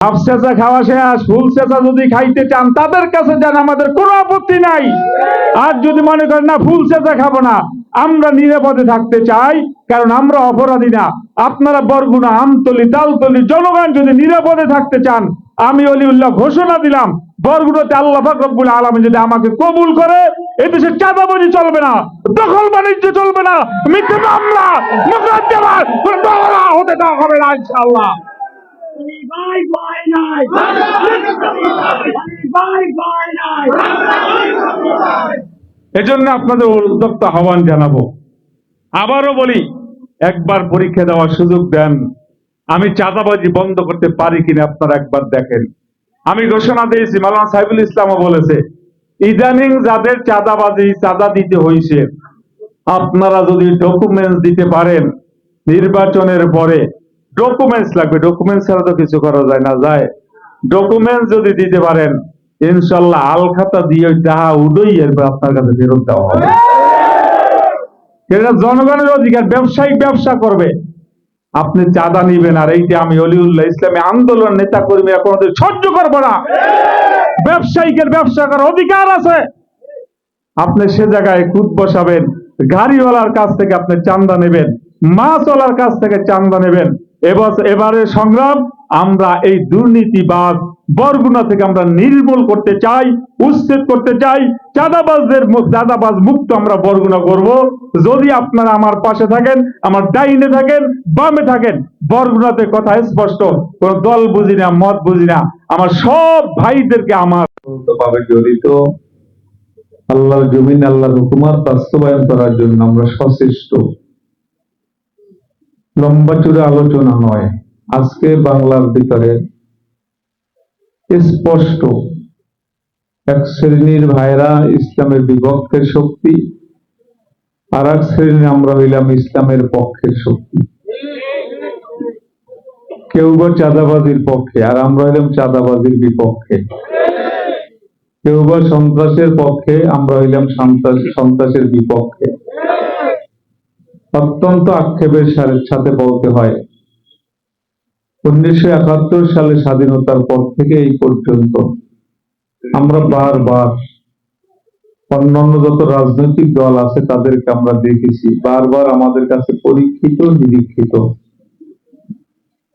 Half চেঁচা খাওয়া শেষ, ফুল চেঁচা যদি খাইতে চান, তাদের কাছে যান, আমাদের কোনো আপত্তি নাই। আর যদি মনে করেন, না, ফুল চেঁচা খাব না, আমরা নিরাপদে থাকতে চাই, কারণ আমরা অপরাধী না। আপনারা বরগুনা, আমতলি তালতলি জনগণ যদি নিরাপদে থাকতে চান, আমি অলিউল্লাহ ঘোষণা দিলাম, বরগুনাতে আল্লাহ ফাকরুল আলম যদি আমাকে কবুল করে, এদেশে চাঁদাবাজি চলবে না, দখল বাণিজ্য চলবে না, মিথ্যে মামলা হতে দেওয়া হবে না, ইনশাআল্লাহ। ভাই ভাই নাই নাই এজন্য আপনাদের উদ্যোক্তা আহ্বান জানাব। আবারও বলি, একবার পরীক্ষা দেওয়ার সুযোগ দেন। আমি চাঁদাবাজি বন্ধ করতে পারি কিনা আপনারা একবার দেখেন। আমি ঘোষণা দিয়েছি মালানা সাইফুল ইসলামও বলেছে, ইদানিং যাদের চাঁদাবাজি, চাঁদা দিতে হয়েছে আপনারা যদি ডকুমেন্টস দিতে পারেন, নির্বাচনের পরে ডকুমেন্টস লাগবে ডকুমেন্টস ছাড়া তো কিছু করা যায় না, যায়। ডকুমেন্টস যদি দিতে পারেন, ইনশাল্লাহ আল খাতা দিয়ে টাকা উদয় এরপর আপনার কাছে ফেরত দেওয়া হবে। এটা জনগণের অধিকার, ব্যবসায়িক ব্যবসা করবে। আপনি চাঁদা নিবেন, আর এইটা আমি অলিউল্লাহ ইসলামী আন্দোলন নেতা কর্মীরা কোনোদিন সহ্য করব না। ব্যবসায়িকের ব্যবসা করার অধিকার আছে। আপনি সে জায়গায় কুদ বসাবেন, গাড়িওয়ালার কাছ থেকে আপনি চান্দা নেবেন, মাছওয়ালার কাছ থেকে চান্দা নেবেন। এবার এবারে সংগ্রাম, আমরা এই দুর্নীতিবাদ বরগুনা থেকে আমরা নির্মূল করতে চাই, উচ্ছেদ করতে চাই, চাঁদাবাজদের চাঁদাবাজ মুক্ত আমরা বরগুনা করব। যদি আপনারা আমার পাশে থাকেন, আমার ডাইনে থাকেন, বামে থাকেন, বরগুনাতে কথা স্পষ্ট, কোন দল বুঝি না, মত বুঝি না। আমার সব ভাইদেরকে আমার ভাবে জড়িত। আল্লাহর জমিন, আল্লাহর হুকুমাত বাস্তবায়ন করার জন্য আমরা সচেষ্ট লম্বা চূড়া আলোচনা নয়। আজকে বাংলার ভিতরে স্পষ্ট এক শ্রেণির ভাইরা ইসলামের বিপক্ষের শক্তি, আর এক শ্রেণির আমরা হইলাম ইসলামের পক্ষের শক্তি। কেউ বা চাঁদাবাজির পক্ষে, আর আমরা হইলাম চাঁদাবাজির বিপক্ষে। কেউ বা সন্ত্রাসের পক্ষে, আমরা হইলাম সন্ত্রাস, সন্ত্রাসের বিপক্ষে। অত্যন্ত আক্ষেপের সাথে- বলতে হয়, উনিশশো একাত্তর সালে স্বাধীনতার পর থেকে এই পর্যন্ত আমরা বারবার অন্যান্য যত রাজনৈতিক দল আছে তাদেরকে আমরা দেখেছি, বারবার আমাদের কাছে পরীক্ষিত, নিরীক্ষিত।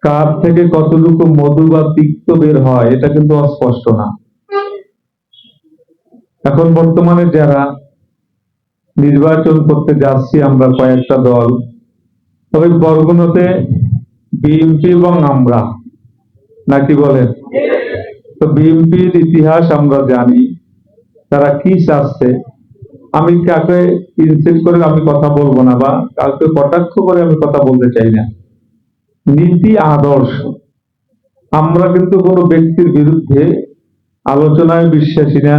কার থেকে কতটুকু মধু বা তিক্ত বের হয়, এটা কিন্তু অস্পষ্ট না। এখন বর্তমানে যারা নির্বাচন করতে যাচ্ছি আমরা কয়েকটা দল। তবে বরগুনাতে বিএনপি এবং আমরা, নাকি বলেন? তো বিএনপির ইতিহাস আমরা জানি, তারা কি চাচ্ছে? আমি কাকে ইনসেট করে আমি কথা বলব না বা কাউকে কটাক্ষ করে আমি কথা বলতে চাই না। নীতি আদর্শ। আমরা কিন্তু কোনো ব্যক্তির বিরুদ্ধে আলোচনায় বিশ্বাসী না।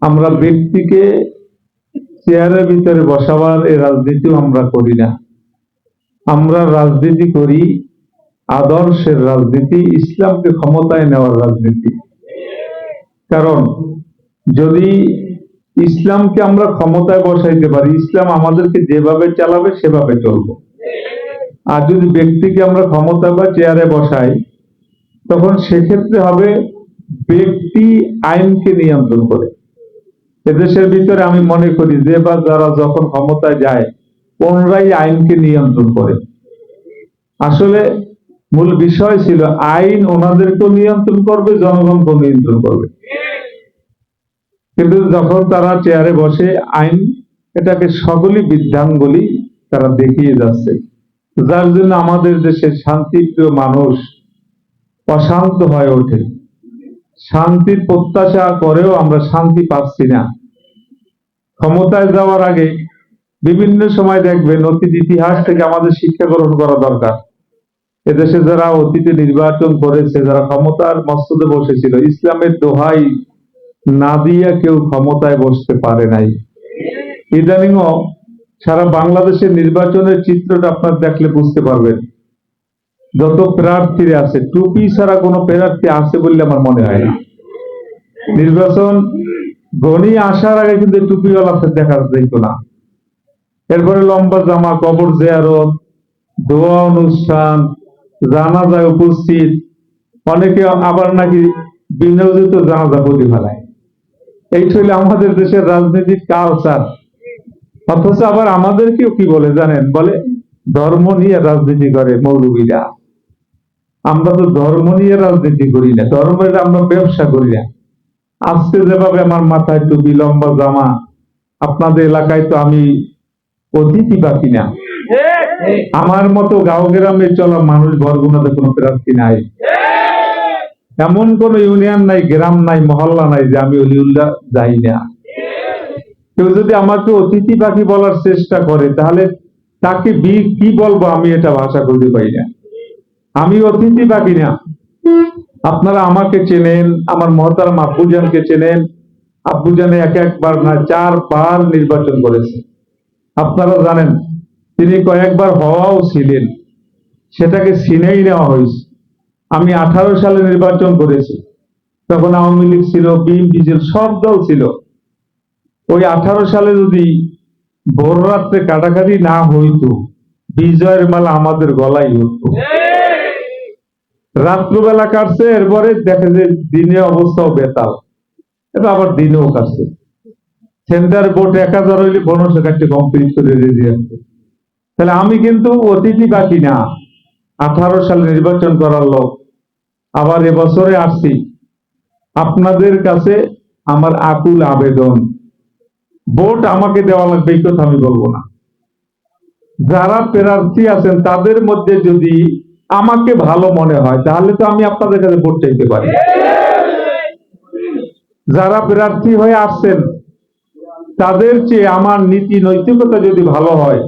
আমরা ব্যক্তিকে চেয়ারের ভিতরে বসাবার এই রাজনীতিও আমরা করি না। আমরা রাজনীতি করি আদর্শের রাজনীতি, ইসলামকে ক্ষমতায় নেওয়ার রাজনীতি। কারণ যদি ইসলামকে আমরা ক্ষমতায় বসাইতে পারি, ইসলাম আমাদেরকে যেভাবে চালাবে সেভাবে চলবো। আর যদি ব্যক্তিকে আমরা ক্ষমতা বা চেয়ারে বসাই, তখন সেক্ষেত্রে হবে ব্যক্তি আইনকে নিয়ন্ত্রণ করে। এদেশের ভিতরে আমি মনে করি যে বা যারা যখন ক্ষমতায় যায় ওনরাই আইনকে নিয়ন্ত্রণ করে। আসলে মূল বিষয় ছিল আইন ওনাদেরকেও নিয়ন্ত্রণ করবে জনগণকেও নিয়ন্ত্রণ করবে। কিন্তু যখন তারা চেয়ারে বসে, আইন এটাকে সকলই বিধান বলি তারা দেখিয়ে যাচ্ছে। যার জন্য আমাদের দেশের শান্তিপ্রিয় মানুষ অশান্ত হয়ে ওঠে। শান্তির প্রত্যাশা করেও আমরা শান্তি পাচ্ছি না। ক্ষমতায় যাওয়ার আগে বিভিন্ন সময় দেখবেন অতীত ইতিহাস থেকে আমাদের শিক্ষা গ্রহণ করা দরকার। এদেশে যারা অতীতে নির্বাচন করেছে, যারা ক্ষমতার মস্তদে বসেছিল, ইসলামের দোহাই না দিয়ে কেউ ক্ষমতায় বসতে পারে নাই। ইদানিংও সারা বাংলাদেশের নির্বাচনের চিত্রটা আপনার দেখলে বুঝতে পারবেন। যত প্রার্থীরা আছে, টুপি ছাড়া কোনো প্রার্থী আছে বলে আমার মনে হয় না। নির্বাচন গণি আসার আগে কিন্তু টুপিওয়ালা দেখা যেত না। এরপরে লম্বা জামা, কবর জিয়ারত, দোয়া অনুষ্ঠান, জানাজায় উপস্থিত, অনেকে আবার নাকি বিনোদিত জানাজা বলি ফেলায়। এই হইলে আমাদের দেশের রাজনৈতিক কালচার অথচ আবার আমাদেরকেও কি বলে জানেন? বলে, ধর্ম নিয়ে রাজনীতি করে মৌলবীরা। আমরা তো ধর্ম নিয়ে রাজনীতি করি না। ধর্মের আমরা ব্যবসা করি না। আজকে যেভাবে আমার মাথায় টুপি লম্বা জামা, আপনাদের এলাকায় তো আমি অতিথি বাকি না আমার মতো গাঁও গ্রামে চলা মানুষ বরগুনাতে কোনো প্রার্থী নাই। এমন কোন ইউনিয়ন নাই, গ্রাম নাই, মহল্লা নাই যে আমি অলিউল্লাহ যাই না। কেউ যদি আমাকে অতিথি পাখি বলার চেষ্টা করে, তাহলে তাকে বি কি বলব আমি এটা ভাষা করতে পারি না। আমি অতিথি পাখি না। আপনারা আমাকে চেনেন, আমার মহতারাম আব্বুজানকে চেনেন। আব্বুজানে এক একবার না, চারবার নির্বাচন করেছে। আপনারা জানেন, তিনি কয়েকবার হওয়াও ছিলেন। সেটাকে ছিনেই নেওয়া হয়েছে। আমি আঠারো সালে নির্বাচন করেছি। তখন আওয়ামী লীগ ছিল, বিএনপি ছিল, সব দল ছিল। ওই আঠারো সালে যদি ভোর রাত্রে কাটাকাটি না হইতো, বিজয়ের মালা আমাদের গলায় হতো রাত্রবেলা কাটছে, এরপরে দেখে যে দিনে অবস্থাও বেতাল। এটা আবার দিনেও কাটছে। সেন্টার বোর্ড এক হাজার হইলে পনেরোশো কাটতে কমপ্লিট করে রেডি আছে তাহলে আমি কিন্তু অতিথি বাকি না। আঠারো সালে নির্বাচন করার লোক। আবার এবছরে আসছি। আপনাদের কাছে আমার আকুল আবেদন। ভোট আমাকে দেওয়া লাগবে, এই কথা আমি বলব না। যারা প্রার্থী আছেন, তাদের মধ্যে যদি আমাকে ভালো মনে হয়, তাহলে তো আমি আপনাদের কাছে ভোট চাইতে পারি। যারা প্রার্থী হয়ে আসছেন, তাদের চেয়ে আমার নীতি নৈতিকতা যদি ভালো হয়,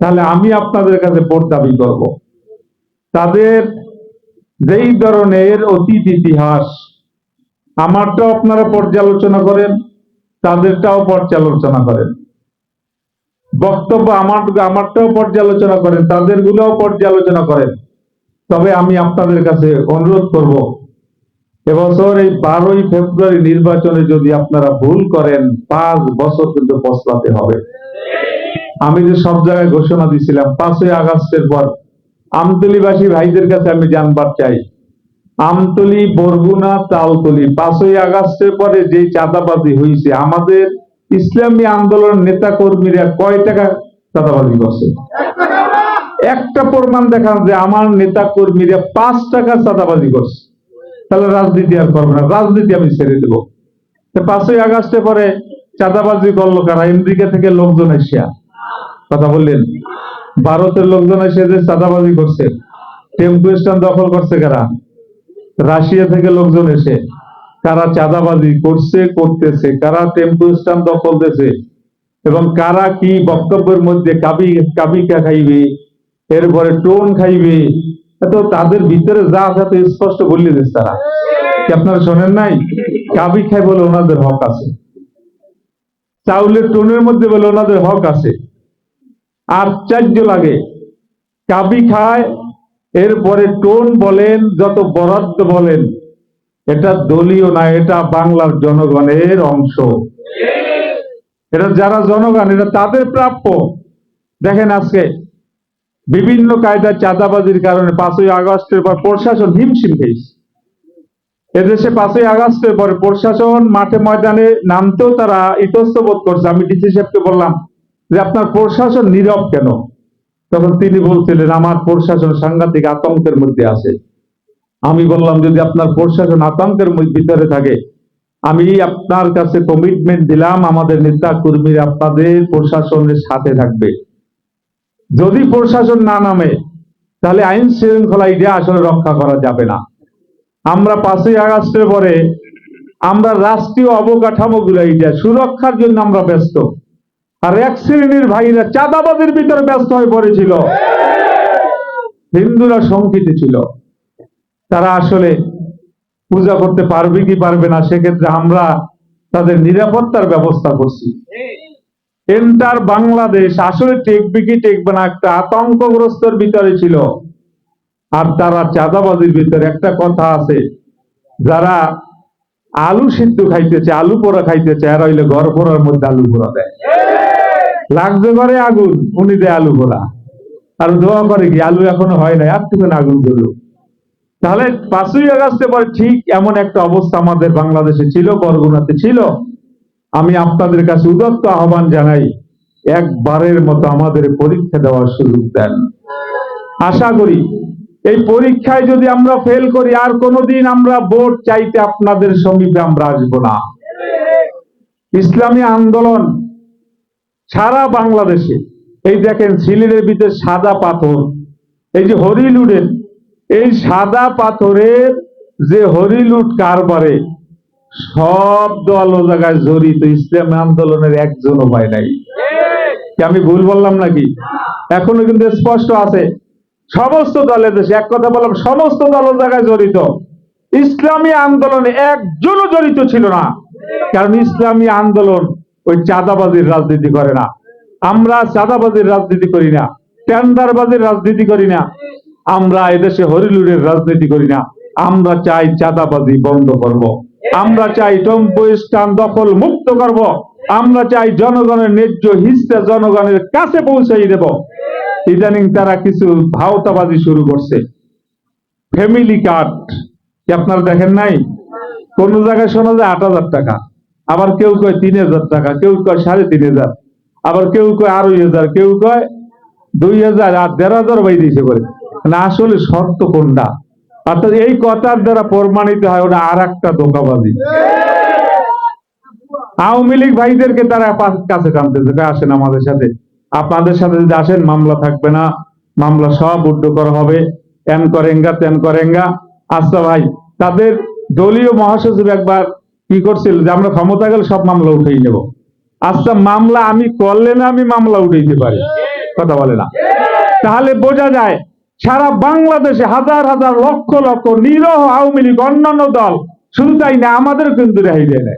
তাহলে আমি আপনাদের কাছে ভোট দাবি করব। তাদের যেই ধরনের অতীত ইতিহাস, আমারটাও আপনারা পর্যালোচনা করেন, তাদেরটাও পর্যালোচনা করেন। বক্তব্য আমার, আমারটাও পর্যালোচনা করেন তাদের গুলোও পর্যালোচনা করেন। তবে আমি আপনাদের কাছে অনুরোধ করব, এবছর এই বারোই ফেব্রুয়ারি নির্বাচনে যদি আপনারা ভুল করেন, পাঁচ বছর কিন্তু পস্তাতে হবে। আমি যে সব জায়গায় ঘোষণা দিছিলাম পাঁচই আগস্টের পর আমতলিবাসী ভাইদের কাছে আমি জানবার চাই। আমতলি, বরগুনা, তালতলি, পাঁচই আগস্টের পরে যে চাঁদাবাজি হয়েছে আমাদের ইসলামী আন্দোলন নেতা কর্মীরা কয় টাকা চাঁদাবাজি করছে? একটা প্রমাণ দেখান যে আমার নেতা কর্মীরা পাঁচ টাকা চাঁদাবাজি করছে। তাহলে রাজনীতি আর করব না, রাজনীতি আমি ছেড়ে দেবো। পাঁচই আগস্টে পরে চাঁদাবাজি করল কারা? আমেরিকা থেকে লোকজন এসিয়া কথা বললেন? ভারতের লোকজন এসে যে চাঁদাবাজি করছে, টেম্পু স্ট্যান্ড দখল করছে কারা? রাশিয়া থেকে লোকজন এসে। কারা চাঁদাবাজি করছে, করতেছে? কারা টেম্পু স্ট্যান্ড দখল দিয়েছে? এবং কারা কি বক্তব্যের মধ্যে কাবি কাবিকা খাইবে? এরপরে টোন খাইবে। তো তাদের ভিতরে যা আছে তো স্পষ্ট বললে দিস তারা। কি আপনারা শোনেন নাই? কাবি খাই বলে ওনাদের হক আছে। চাউলের টোনের মধ্যে বলে ওনাদের হক আছে। আশ্চর্য লাগে। কাবি খায়, এরপরে টোন বলেন, যত বরাদ্দ বলেন। এটা দলীয় না, এটা বাংলার জনগণের অংশ। এটা যারা জনগণ, এটা তাদের প্রাপ্য। দেখেন আজকে বিভিন্ন কায়দায় চাঁদাবাজির কারণে পাঁচই আগস্টের পর প্রশাসন হিমশিম খেয়েছে। এদেশে পাঁচই আগস্টের পরে প্রশাসন মাঠে ময়দানে নামতেও তারা ইতস্ত বোধ করছে। আমি ডিসি সাহেবকে বললাম যে, আপনার প্রশাসন নীরব কেন? তখন তিনি বলছিলেন, আমার প্রশাসন সাংঘাতিক আতঙ্কের মধ্যে আছে। আমি বললাম, যদি আপনার প্রশাসন আতঙ্কের ভিতরে থাকে, আমি আপনার কাছে কমিটমেন্ট দিলাম। আমাদের নেতা কর্মীরা আপনাদের প্রশাসনের সাথে থাকবে। যদি প্রশাসন না নামে, তাহলে আইন শৃঙ্খলা এটা আসলে রক্ষা করা যাবে না। আমরা পাঁচই আগস্টের পরে আমরা রাষ্ট্রীয় অবকাঠামো গুলো এটা সুরক্ষার জন্য আমরা ব্যস্ত। আর এক শ্রেণির ভাইরা চাঁদাবাদের ভিতরে ব্যস্ত হয়ে পড়েছিল। হিন্দুরা শঙ্কিত ছিল। তারা আসলে পূজা করতে পারবে কি পারবে না, সেক্ষেত্রে আমরা তাদের নিরাপত্তার ব্যবস্থা করছি। এন্টার বাংলাদেশ আসলে টেকবে কি টেকবে না একটা আতঙ্কগ্রস্তর ভিতরে ছিল। আর তারা চাঁদাবাজির ভিতরে একটা কথা আছে, যারা আলু সিদ্ধ খাইতেছে, আলু পোড়া খাইতেছে আর হইলে ঘর পোড়ার মধ্যে আলু পোড়া দেয়। লাগছে ঘরে আগুন, উনি দেয় আলু পোড়া। আর দোয়া করে কি, আলু এখনও হয় না আর তুমি আগুন জ্বলুক? তাহলে পাঁচই আগস্টে পরে ঠিক এমন একটা অবস্থা আমাদের বাংলাদেশে ছিল, বরগুনাতে ছিল। আমি আপনাদের কাছে উদত্ত আহ্বান জানাই, একবারের মতো আমাদের পরীক্ষা দেওয়ার সুযোগ দেন। আশা করি, এই পরীক্ষায় যদি আমরা ফেল করি, আর কোনোদিন আমরা ভোট চাইতে আপনাদের সমীপে আমরা আসব না। ইসলামী আন্দোলন সারা বাংলাদেশে, এই দেখেন সিলেটের ভিতরে সাদা পাথর, এই যে হরিলুডের এই সাদা পাথরের যে হরিলুট কারবারে সব দল ও জায়গায় জড়িত, ইসলামী আন্দোলনের একজনও পায় নাই। আমি ভুল বললাম নাকি? এখনও কিন্তু স্পষ্ট আছে। সমস্ত দলের দেশে, এক কথা বললাম, সমস্ত দল জায়গায় জড়িত। ইসলামী আন্দোলনে একজনও জড়িত ছিল না। কারণ ইসলামী আন্দোলন ওই চাঁদাবাজির রাজনীতি করে না। আমরা চাঁদাবাজির রাজনীতি করি না, টেন্ডারবাজির রাজনীতি করি না। আমরা এদেশে হরিলুরের রাজনীতি করি না। আমরা চাই চাঁদাবাজি বন্ধ করব। আমরা চাই টম্প স্থান দখল মুক্ত করব। আমরা চাই জনগণের ন্যায্য হিস্সা জনগণের কাছে পৌঁছাই দেব। ইদানিং তারা কিছু ভাওতাবাজি শুরু করছে। ফ্যামিলি কার্ড, কি আপনারা দেখেন নাই? কোন জায়গায় শোনা যায় আট হাজার টাকা, আবার কেউ কয় তিন হাজার টাকা, কেউ কয় সাড়ে তিন হাজার, আবার কেউ কয় আড়াই হাজার, কেউ কয় দুই হাজার আর দেড় হাজার বাই দিয়েছে করে না আসলে সত্য কোনটা? অর্থাৎ এই কথার দ্বারা প্রমাণিত হয় ওটা আর একটা ধোকাবাজি। আওয়ামী লীগ ভাইদেরকে তারা কাছে টানতেছে আসেন আমাদের সাথে। আপনাদের সাথে যদি আসেন মামলা থাকবে না। মামলা সব উড্ড করা হবে। এন করেঙ্গা তেন করেঙ্গা। আচ্ছা ভাই তাদের দলীয় মহাসচিব একবার কি করছিল যে আমরা ক্ষমতা গেলে সব মামলা উঠেই নেব। আচ্ছা মামলা আমি করলে না আমি মামলা উঠাইতে পারি? কথা বলে না। তাহলে বোঝা যায় সারা বাংলাদেশে হাজার হাজার লক্ষ লক্ষ নিরহ আওয়ামী লীগ অন্যান্য দল শুধু তাই না আমাদের কিন্তু রেহাই দেয় না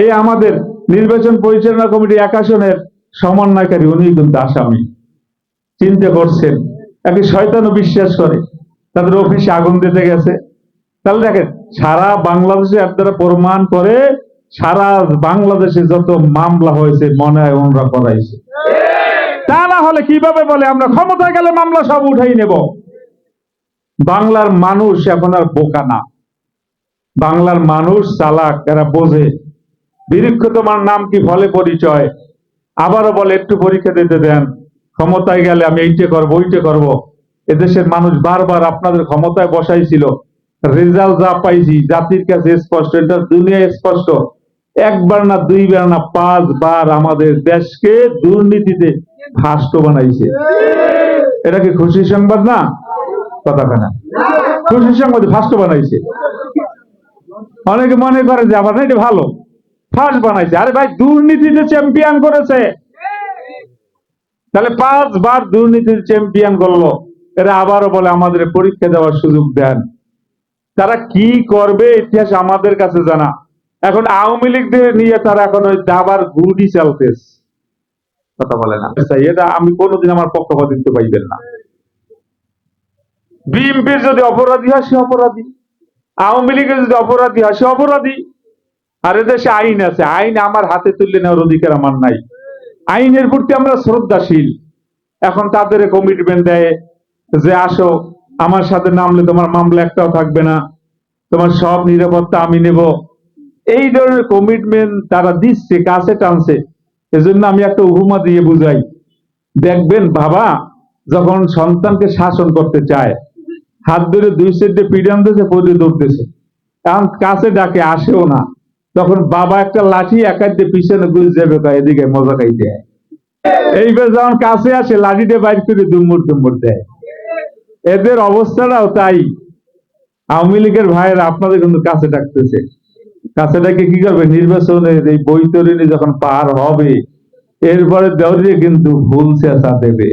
এই আমাদের নির্বাচন পরিচালনা কমিটি একাশনের সমন্বয়কারী উনি কিন্তু আসামি। চিন্তা করছেন একে শয়তানও বিশ্বাস করে। তাদের অফিসে আগুন দিতে গেছে। তাহলে দেখেন, সারা বাংলাদেশে আপনারা প্রমাণ করে সারা বাংলাদেশে যত মামলা হয়েছে, মনে হয় ওনরা করাইছে। তা না হলে কীভাবে বলে? আমরা ক্ষমতায় গেলে মামলা সব উঠাই নেব। বাংলার মানুষ এখন আর বোকা না। বাংলার মানুষ চালাক, এরা বোঝে। বিরক্ষ তোমার নাম কি ফলে পরিচয়? আবারও বলে, একটু পরীক্ষা দিতে দেন। ক্ষমতায় গেলে আমি এইটে করব, ওইটে করব। এদেশের মানুষ বারবার আপনাদের ক্ষমতায় বসাইছিল। রেজাল্ট যা পাইছি, জাতির কাছে স্পষ্ট, এটা দুনিয়ায় স্পষ্ট। একবার না দুইবার না পাঁচবার আমাদের দেশকে দুর্নীতিতে ফাষ্ট বানাইছে। এটা কি খুশি সংবাদ না? কথা কেনা খুশি সংবাদ ফাষ্ট বানাইছে। অনেকে মনে করে যে, আবার এটা ভালো। ফার্স্ট বানাইছে। আরে ভাই, দুর্নীতিতে চ্যাম্পিয়ন করেছে। তাহলে পাঁচবার দুর্নীতির চ্যাম্পিয়ন করল। এরা আবারও বলে, আমাদের পরীক্ষা দেওয়ার সুযোগ দেন। তারা কি করবে, ইতিহাস আমাদের কাছে জানা। এখন আওয়ামী লীগদের নিয়ে তারা এখন ওই দাবার গুডি চালতেছে। কথা বলে না। আচ্ছা, এটা আমি কোনোদিন আমার পক্ষপাতিত্ব পাইবেন না। বিএনপির যদি অপরাধী হয় সে অপরাধী। আওয়ামী লীগের যদি অপরাধী হয় সে অপরাধী। আর এদেশে আইন আছে। আইন আমার হাতে তুলে নেওয়ার অধিকার আমার নাই। আইনের প্রতি আমরা শ্রদ্ধাশীল। এখন তাদের কমিটমেন্ট দেয় যে আসো আমার সাথে নামলে তোমার মামলা একটাও থাকবে না। তোমার সব নিরাপত্তা আমি নেব। এই ধরনের কমিটমেন্ট তারা দিচ্ছে কাছে টানছে। এজন্য আমি একটা উপমা দিয়ে বুঝাই। দেখবেন বাবা, যখন সন্তানকে শাসন করতে চায়, হাত ধরে দুই সাইডে পিডান দিয়েছে পরে দৌড়তেছে এখন কাছে ডাকে, আসেও না। তখন বাবা একটা লাঠি একাই দিয়ে পিছনে গুলি যাবে এদিকে মজা খাইতে হয়। এইবার যখন কাছে আসে, লাঠিটা বাইর করে দুম্বুর দুম্বুর দেয়। এদের অবস্থাটাও তাই। আওয়ামী লীগের ভাইয়েরা আপনাদের কিন্তু কাছে ডাকতেছে। কাছে ডাকে কি করবে? নির্বাচনের এই বৈতরণী যখন পার হবে, এরপরে দেওয়ারে কিন্তু ভুল চেঁচা দেবে।